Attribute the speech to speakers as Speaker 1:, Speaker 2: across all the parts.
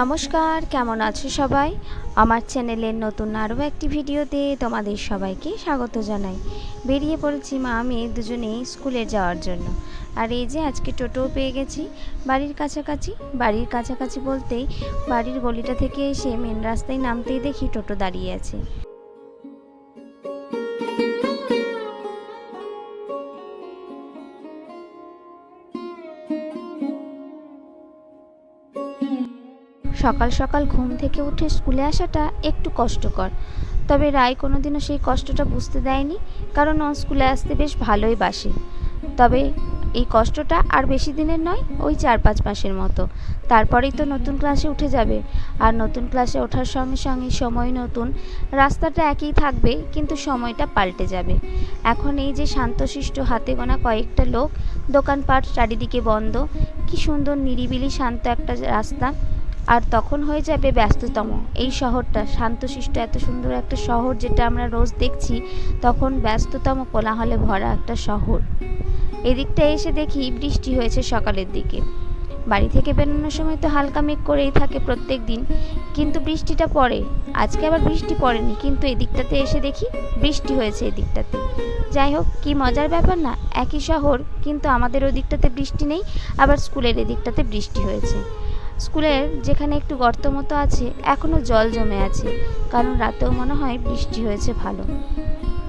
Speaker 1: নমস্কার, কেমন আছো সবাই? আমার চ্যানেলের নতুন আরও একটি ভিডিওতে তোমাদের সবাইকে স্বাগত জানাই। বেরিয়ে পড়েছি মা আমি দুজনেই স্কুলে যাওয়ার জন্য। আর এই যে আজকে টোটোও পেয়ে গেছি। বাড়ির কাছাকাছি বাড়ির কাছাকাছি বলতেই বাড়ির গলিটা থেকে এসে মেন রাস্তায় নামতেই দেখি টোটো দাঁড়িয়ে আছে। সকাল সকাল ঘুম থেকে উঠে স্কুলে আসাটা একটু কষ্টকর। তবে রায় কোনোদিনও সেই কষ্টটা বুঝতে দেয়নি, কারণ ও স্কুলে আসতে বেশ ভালোই বাসে। তবে এই কষ্টটা আর বেশি দিনের নয়, ওই চার পাঁচ মাসের মতো। তারপরেই তো নতুন ক্লাসে উঠে যাবে। আর নতুন ক্লাসে ওঠার সঙ্গে সঙ্গে সময় নতুন, রাস্তাটা একই থাকবে, কিন্তু সময়টা পাল্টে যাবে। এখন এই যে শান্তশিষ্ট হাতে গোনা কয়েকটা লোক, দোকানপাট চারিদিকে বন্ধ। কি সুন্দর নিরিবিলি শান্ত একটা রাস্তা। আর তখন হয়ে যাবে ব্যস্ততম। এই শহরটা, শান্তশিষ্ট এত সুন্দর একটা শহর যেটা আমরা রোজ দেখছি, তখন ব্যস্ততম কোলাহলে ভরা একটা শহর। এদিকটা এসে দেখি বৃষ্টি হয়েছে সকালের দিকে। বাড়ি থেকে বেরোনোর সময় তো হালকা মেঘ করেই থাকে প্রত্যেক দিন, কিন্তু বৃষ্টিটা পড়ে। আজকে আবার বৃষ্টি পড়েনি, কিন্তু এদিকটাতে এসে দেখি বৃষ্টি হয়েছে এদিকটাতে। যাই হোক, কি মজার ব্যাপার না, একই শহর, কিন্তু আমাদের ওদিকটাতে বৃষ্টি নেই, আবার স্কুলের এদিকটাতে বৃষ্টি হয়েছে। স্কুলের যেখানে একটু গর্ত মতো আছে এখনও জল জমে আছে। কারণ রাতেও মনে হয় বৃষ্টি হয়েছে ভালো।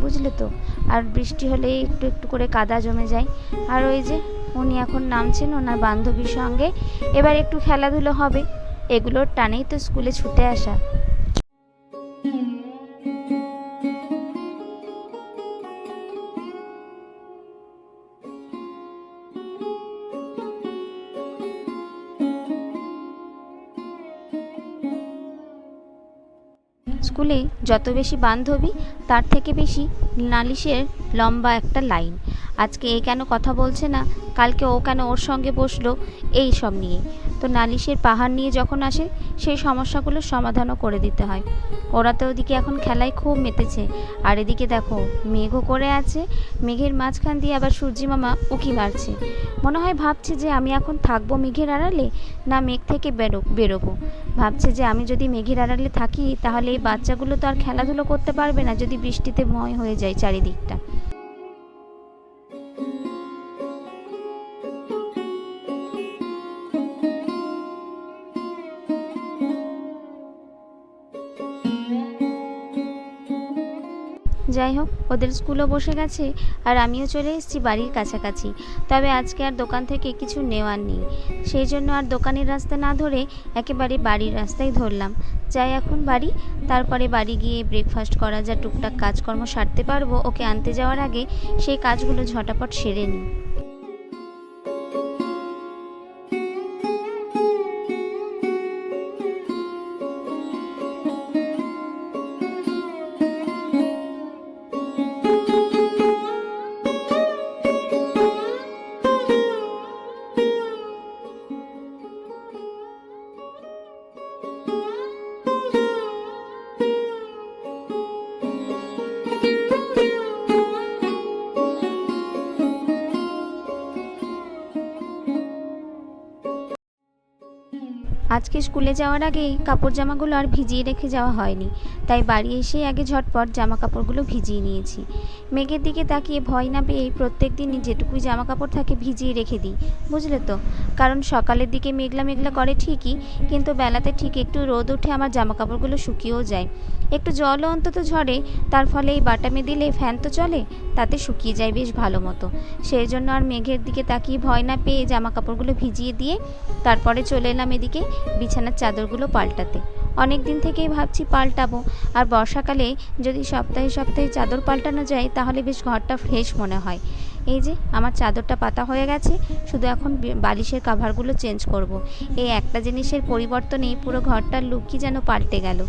Speaker 1: বুঝলে তো? আর বৃষ্টি হলে একটু একটু করে কাদা জমে যায়। আর ওই যে উনি এখন নামছেন, ওনার বান্ধবীর সঙ্গে। এবার একটু খেলাধুলো হবে। এগুলোর টানেই তো স্কুলে ছুটে আসা। স্কুলে যত বেশি বান্ধবী, তার থেকে বেশি নালিশের লম্বা একটা লাইন। আজকে এ কেন কথা বলছে না? কালকে ও কেন ওর সঙ্গে বসল? এই সব নিয়ে। তো নালিশের পাহাড় নিয়ে যখন আসে, সেই সমস্যাগুলোর সমাধানও করে দিতে হয়। ওরা তো ওদিকে এখন খেলায় খুব মেতেছে। আর এদিকে দেখো, মেঘও করে আছে, মেঘের মাঝখান দিয়ে আবার মামা উকি মারছে। মনে হয় ভাবছে যে আমি এখন থাকব মেঘের আড়ালে, না মেঘ থেকে বেরো বেরোবো। ভাবছে যে আমি যদি মেঘের আড়ালে থাকি, তাহলে এই বাচ্চাগুলো তো আর খেলাধুলো করতে পারবে না, যদি বৃষ্টিতে ময় হয়ে যায় চারিদিকটা। যাই হোক, ওদের স্কুলও বসে গেছে আর আমিও চলে এসেছি বাড়ির কাছাকাছি। তবে আজকে আর দোকান থেকে কিছু নেওয়ার নেই। সেই জন্য আর দোকানের রাস্তা না ধরে একেবারে বাড়ির রাস্তায় ধরলাম। যাই এখন বাড়ি, তারপরে বাড়ি গিয়ে ব্রেকফাস্ট করা যা টুকটাক কাজকর্ম সারতে পারব, ওকে আনতে যাওয়ার আগে সেই কাজগুলো ঝটাপট সেরে নিই। আজকে স্কুলে যাওয়ার আগেই কাপড় জামাগুলো আর ভিজিয়ে রেখে যাওয়া হয়নি। তাই বাড়ি এসেই আগে ঝটপট জামা কাপড়গুলো ভিজিয়ে নিয়েছি। মেঘের দিকে তাকিয়ে ভয় না পেয়ে প্রত্যেক দিনই যেটুকুই জামা কাপড় থাকে ভিজিয়ে রেখে দিই, বুঝলে তো? কারণ সকালের দিকে মেঘলা মেঘলা করে ঠিকই, কিন্তু বেলাতে ঠিক একটু রোদ উঠে আমার জামা কাপড়গুলো শুকিয়েও যায়। একটু জলও অন্তত ঝরে, তার ফলে এই বাটামে দিলে ফ্যান তো চলে, তাতে শুকিয়ে যায় বেশ ভালো মতো। সেই জন্য আর মেঘের দিকে তাকিয়ে ভয় না পেয়ে জামা কাপড়গুলো ভিজিয়ে দিয়ে তারপরে চলে এলাম এদিকে বিছানার চাদরগুলো পাল্টাতে। অনেক দিন থেকেই ভাবছি পাল্টাবো। আর বর্ষাকালে যদি সপ্তাহে সপ্তাহে চাদর পাল্টানো যায়, তাহলে বেশ ঘরটা ফ্রেশ মনে হয়। এই যে, আমার চাদরটা পাতা হয়ে গেছে, শুধু এখন বালিশের কাভারগুলো চেঞ্জ করব। এই একটা জিনিসের পরিবর্তনেই পুরো ঘরটার লুকই যেন পাল্টে গেল।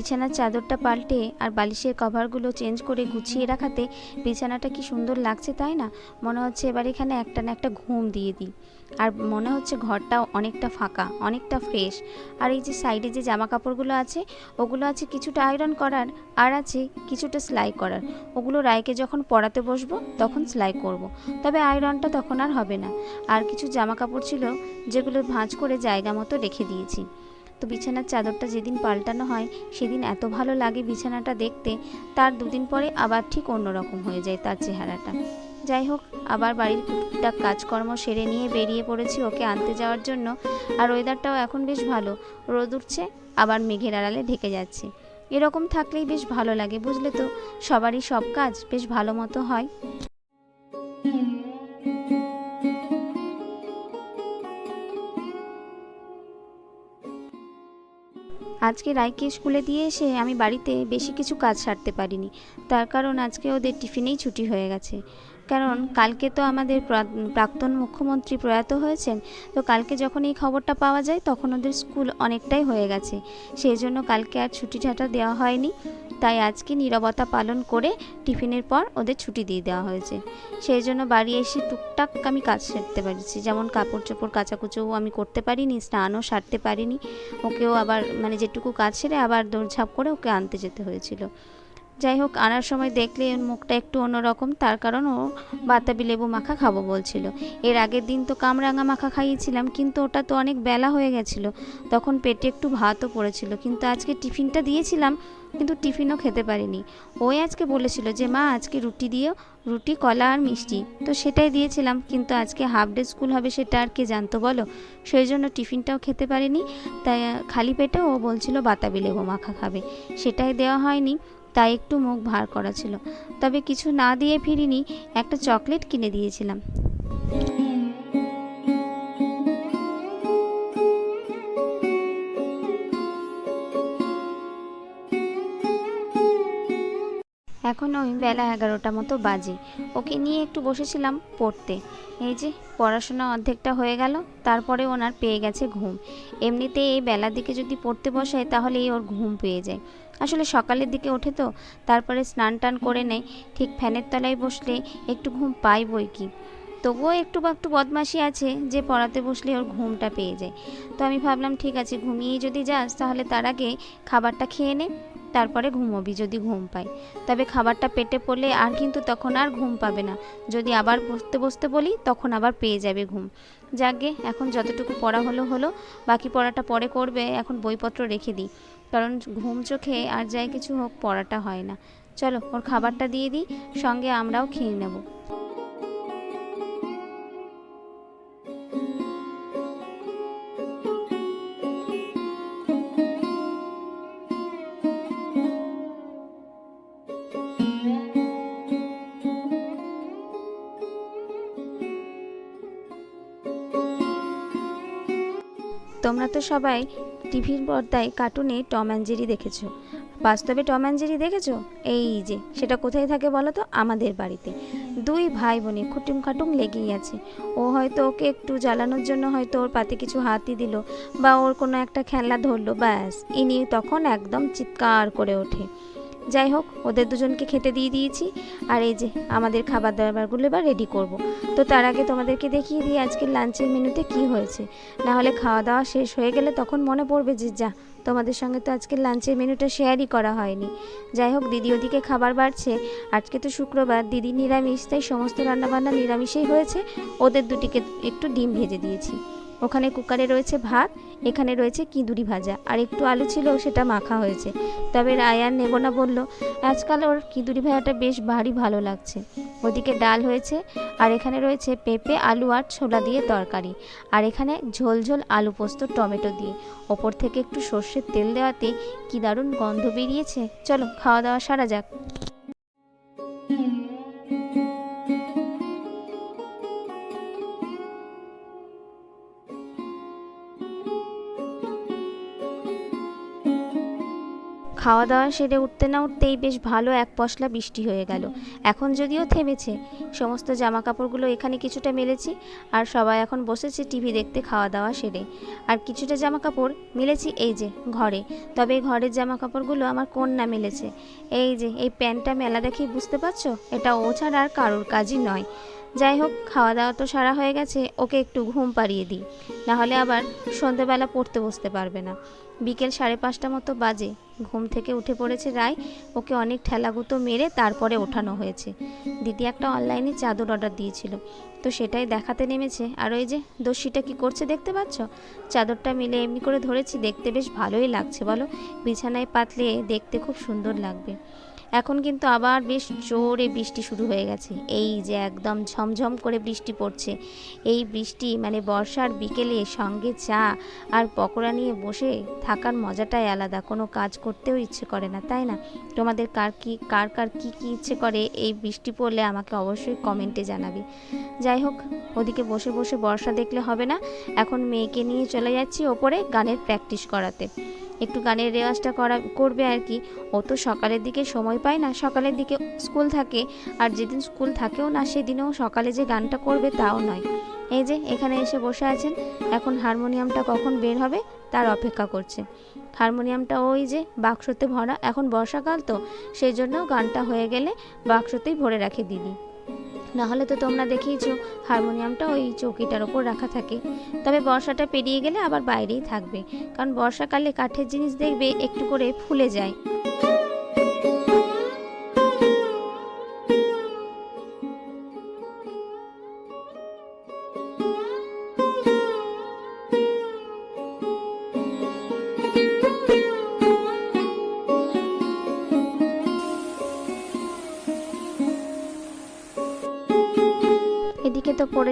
Speaker 1: বিছানার চাদরটা পাল্টে আর বালিশের কভারগুলো চেঞ্জ করে গুছিয়ে রাখাতে বিছানাটা কি সুন্দর লাগছে তাই না? মনে হচ্ছে এবার এখানে একটা না একটা ঘুম দিয়ে দিই। আর মনে হচ্ছে ঘরটাও অনেকটা ফাঁকা, অনেকটা ফ্রেশ। আর এই যে সাইডে যে জামা কাপড়গুলো আছে, ওগুলো আছে কিছুটা আয়রন করার, আর আছে কিছুটা সেলাই করার। ওগুলো রায়কে যখন পড়াতে বসবো, তখন সেলাই করব। তবে আয়রনটা তখন আর হবে না। আর কিছু জামা কাপড় ছিল, যেগুলো ভাঁজ করে জায়গা মতো রেখে দিয়েছি। তো বিছানার চাদরটা যেদিন পাল্টানো হয়, সেদিন এত ভালো লাগে বিছানাটা দেখতে, তার দুদিন পরে আবার ঠিক অন্যরকম হয়ে যায় তার চেহারাটা। যাই হোক, আবার বাড়ির টুকটাক কাজকর্ম সেরে নিয়ে বেরিয়ে পড়েছি ওকে আনতে যাওয়ার জন্য, আর ওয়েদারটাও এখন বেশ ভালো। রোদ উঠছে, আবার মেঘের আড়ালে ঢেকে যাচ্ছে। এরকম থাকলেই বেশ ভালো লাগে, বুঝলে তো? সবারই সব কাজ বেশ ভালো মতো হয়। আজকে রায়কে স্কুলে দিয়ে এসে আমি বাড়িতে বেশি কিছু কাজ সারতে পারিনি। তার কারণ আজকে ওদের টিফিনেই ছুটি হয়ে গেছে। কারণ কালকে তো আমাদের প্রাক্তন মুখ্যমন্ত্রী প্রয়াত হয়েছেন, তো কালকে যখন এই খবরটা পাওয়া যায় তখন ওদের স্কুল অনেকটাই হয়ে গেছে। সেই জন্য কালকে আর ছুটি ছাটা দেওয়া হয়নি, তাই আজকে নীরবতা পালন করে টিফিনের পর ওদের ছুটি দিয়ে দেওয়া হয়েছে। সেই জন্য বাড়ি এসে টুকটাক আমি কাজ সারতে পারছি, যেমন কাপড় চোপড় কাচাকুচোও আমি করতে পারিনি, স্নানও সারতে পারিনি, ওকেও আবার মানে যেটুকু কাজ সেরে আবার দৌড়ঝাঁপ করে ওকে আনতে যেতে হয়েছিল। যাই হোক, আনার সময় দেখলে ওর মুখটা একটু অন্যরকম। তার কারণ ও বাতাবি লেবু মাখা খাব বলছিল। এর আগের দিন তো কামরাঙা মাখা খাইয়েছিলাম, কিন্তু ওটা তো অনেক বেলা হয়ে গেছিল। তখন পেটে একটু ভাতও পড়েছিল। কিন্তু আজকে টিফিনটা দিয়েছিলাম, কিন্তু টিফিনও খেতে পারিনি। ওই আজকে বলেছিল যে, মা, আজকে রুটি দিও, রুটি, কলা আর মিষ্টি। তো সেটাই দিয়েছিলাম, কিন্তু আজকে হাফ ডে স্কুল হবে সেটা আর কে জানতো বলো? সেই জন্য টিফিনটাও খেতে পারিনি। তাই, খালি পেটে ও বলছিল বাতাবি লেবু মাখা খাবে। সেটাই দেওয়া হয়নি। তাই একটু মুখ ভার করা ছিল। তবে কিছু না দিয়ে ফিরিনি, একটা চকলেট কিনে দিয়েছিলাম। এখন ওই বেলা এগারোটা মতো বাজে। ওকে নিয়ে একটু বসেছিলাম পড়তে। এই যে, পড়াশোনা অর্ধেকটা হয়ে গেল, তারপরে ওনার পেয়ে গেছে ঘুম। এমনিতে এই বেলার দিকে যদি পড়তে বসায় তাহলেই ওর ঘুম পেয়ে যায়। আসলে সকালের দিকে ওঠে তো, তারপরে স্নান টান করে নেয়। ঠিক ফ্যানের তলায় বসলে একটু ঘুম পাই বই কি? তবুও একটু বা একটু বদমাশি আছে যে পড়াতে বসলে ওর ঘুমটা পেয়ে যায়। তো আমি ভাবলাম, ঠিক আছে ঘুমিয়ে যদি যাস, তাহলে তার আগে খাবারটা খেয়ে নে। তারপরে ঘুমোবি যদি ঘুম পায়। তবে খাবারটা পেটে পড়লে আর কিন্তু তখন আর ঘুম পাবে না। যদি আবার বসতে বসতে বলি, তখন আবার পেয়ে যাবে ঘুম। যাকে এখন যতটুকু পড়া হলো হলো, বাকি পড়াটা পরে করবে, এখন বইপত্র রেখে দিই। কারণ ঘুম চোখে আর যাই কিছু হোক, পড়াটা হয় না। চলো, ওর খাবারটা দিয়ে দিই, সঙ্গে আমরাও খেয়ে নেব। তোমরা তো সবাই টিভির পর্দায় কার্টুনে টম অ্যান্ড জেরি দেখেছ। বাস্তবে টম অ্যান্ড জেরি দেখেছ? এই যে, সেটা কোথায় থাকে বলো তো? আমাদের বাড়িতে। দুই ভাই বোনে খুটুম খাটুম লেগেই আছে। ও হয়তো ওকে একটু জ্বালানোর জন্য হয়তো ওর পাতে কিছু হাতই দিল বা ওর কোনো একটা খেলনা ধরলো, ব্যাস। ইনি তখন একদম চিৎকার করে ওঠে। যাই হোক, ওদের দুজনকে খেতে দিয়ে দিয়েছি। আর এই যে আমাদের খাবার দাবারগুলো এবার রেডি করব। তো তার আগে তোমাদেরকে দেখিয়ে দিই আজকের লাঞ্চের মেনুতে কি হয়েছে। না হলে খাওয়া দাওয়া শেষ হয়ে গেলে তখন মনে পড়বে যে, যা, তোমাদের সঙ্গে তো আজকে লাঞ্চের মেনুটা শেয়ারই করা হয়নি। যাই হোক, দিদি ওদিকে খাবার বাড়ছে। আজকে তো শুক্রবার, দিদি নিরামিষ, তাই সমস্ত রান্নাবান্না নিরামিষেই হয়েছে। ওদের দুটিকে একটু ডিম ভেজে দিয়েছি। ওখানে কুকারে রয়েছে ভাত, এখানে রয়েছে কিঁদুরি ভাজা, আর একটু আলু ছিল, সেটা মাখা হয়েছে। তবে রায়ার নেব না বলল, আজকাল ওর কিঁদুরি ভাজাটা বেশ ভারী ভালো লাগছে। ওদিকে ডাল হয়েছে, আর এখানে রয়েছে পেঁপে, আলু আর ছোলা দিয়ে তরকারি, আর এখানে ঝোল ঝোল আলু পোস্ত, টমেটো দিয়ে। ওপর থেকে একটু সর্ষের তেল দেওয়াতে কি দারুণ গন্ধ বেরিয়েছে। চলো, খাওয়া দাওয়া সারা যাক। খাওয়া দাওয়া সেরে উঠতে না উঠতেই বেশ ভালো এক পশলা বৃষ্টি হয়ে গেল। এখন যদিও থেমেছে, সমস্ত জামা কাপড়গুলো এখানে কিছুটা মেলেছি আর সবাই এখন বসেছে টিভি দেখতে খাওয়া দাওয়া সেরে। আর কিছুটা জামা কাপড় মেলেছি এই যে ঘরে, তবে এই ঘরের জামা কাপড়গুলো আমার কন্যা মেলেছে। এই যে, এই প্যান্টটা মেলা দেখেই বুঝতে পারছ? এটা ও ছাড়া আর কারোর কাজই নয়। যাই হোক খাওয়া দাওয়া তো সারা হয়ে গেছে, ওকে একটু ঘুম পাড়িয়ে দিই। নাহলে আবার সন্ধেবেলা পড়তে বসতে পারবে না। বিকেল সাড়ে পাঁচটা মতো বাজে। ঘুম থেকে উঠে পড়েছে রায়। ওকে অনেক ঠেলাগুতো মেরে তারপরে ওঠানো হয়েছে। দিদি একটা অনলাইনে চাদর অর্ডার দিয়েছিল। তো সেটাই দেখাতে নেমেছে। আর ওই যে দস্যিটা কি করছে দেখতে পাচ্ছ? চাদরটা মিলে এমনি করে ধরেছি। দেখতে বেশ ভালোই লাগছে, বলো? বিছানায় পাতলে দেখতে খুব সুন্দর লাগবে। এখন কিন্তু আবার বেশ জোরে বৃষ্টি শুরু হয়ে গেছে। এই যে একদম ঝমঝম করে বৃষ্টি পড়ছে, এই বৃষ্টি মানে বর্ষার বিকেলে সঙ্গে চা আর পকোড়া নিয়ে বসে থাকার মজাটাই আলাদা। কোনো কাজ করতেও ইচ্ছে করে না, তাই না? তোমাদের কার কি, কার কার কি কি ইচ্ছে করে এই বৃষ্টি পড়লে আমাকে অবশ্যই কমেন্টে জানাবে। যাই হোক, ওদিকে বসে বসে বর্ষা দেখলে হবে না। এখন মেয়েকে নিয়ে চলে যাচ্ছি ওপরে গানের প্র্যাকটিস করাতে। একটু গানের রেওয়াজটা করা, করবে আর কি। ও তো সকালের দিকে সময় পায় না, সকালের দিকে স্কুল থাকে। আর যেদিন স্কুল থাকেও না, সেদিনও সকালে যে গানটা করবে তাও নয়। এই যে, এখানে এসে বসে আছেন। এখন হারমোনিয়ামটা কখন বের হবে তার অপেক্ষা করছে হারমোনিয়ামটা ওই যে বাক্সতে ভরা, এখন বর্ষাকাল তো, সেই জন্য গানটা হয়ে গেলে বাক্সতেই ভরে রাখে দিদি। নাহলে তো তোমরা দেখেইছ হারমোনিয়ামটা ওই চৌকিটার ওপর রাখা থাকে। তবে বর্ষাটা পেরিয়ে গেলে আবার বাইরেই থাকবে, কারণ বর্ষাকালে কাঠের জিনিস দেখবে একটু করে ফুলে যায়।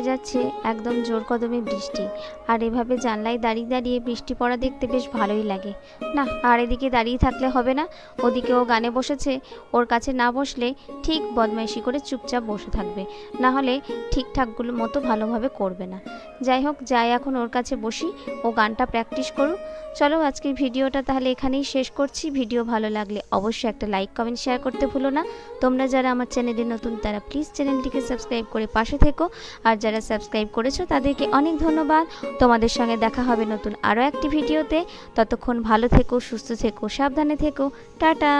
Speaker 1: যাচ্ছে, একদম জোর কদমে বৃষ্টি। আর এভাবে জানলায় দাঁড়িয়ে দাঁড়িয়ে বৃষ্টি পড়া দেখতে বেশ ভালোই লাগে। না, আর এদিকে দাঁড়িয়ে থাকলে হবে না। ওদিকে ও গানে বসেছে। ওর কাছে না বসলে ঠিক বদমাইশি করে চুপচাপ বসে থাকবে। না হলে ঠিকঠাকগুলো মতো ভালোভাবে করবে না। যাই হোক, যাই এখন ওর কাছে বসি। ও গানটা প্র্যাকটিস করুক। চলো আজকের ভিডিওটা তাহলে এখানেই শেষ করছি। ভিডিও ভালো লাগলে অবশ্যই একটা লাইক কমেন্ট শেয়ার করতে ভুলো না। তোমরা যারা আমার চ্যানেলে নতুন, তারা প্লিজ চ্যানেলটিকে সাবস্ক্রাইব করে পাশে থেকো। আর যারা সাবস্ক্রাইব করেছ, তাদেরকে অনেক ধন্যবাদ। তোমাদের সঙ্গে দেখা হবে নতুন আরও একটি ভিডিওতে। ততক্ষণ ভালো থেকো, সুস্থ থেকো, সাবধানে থেকো। টাটা!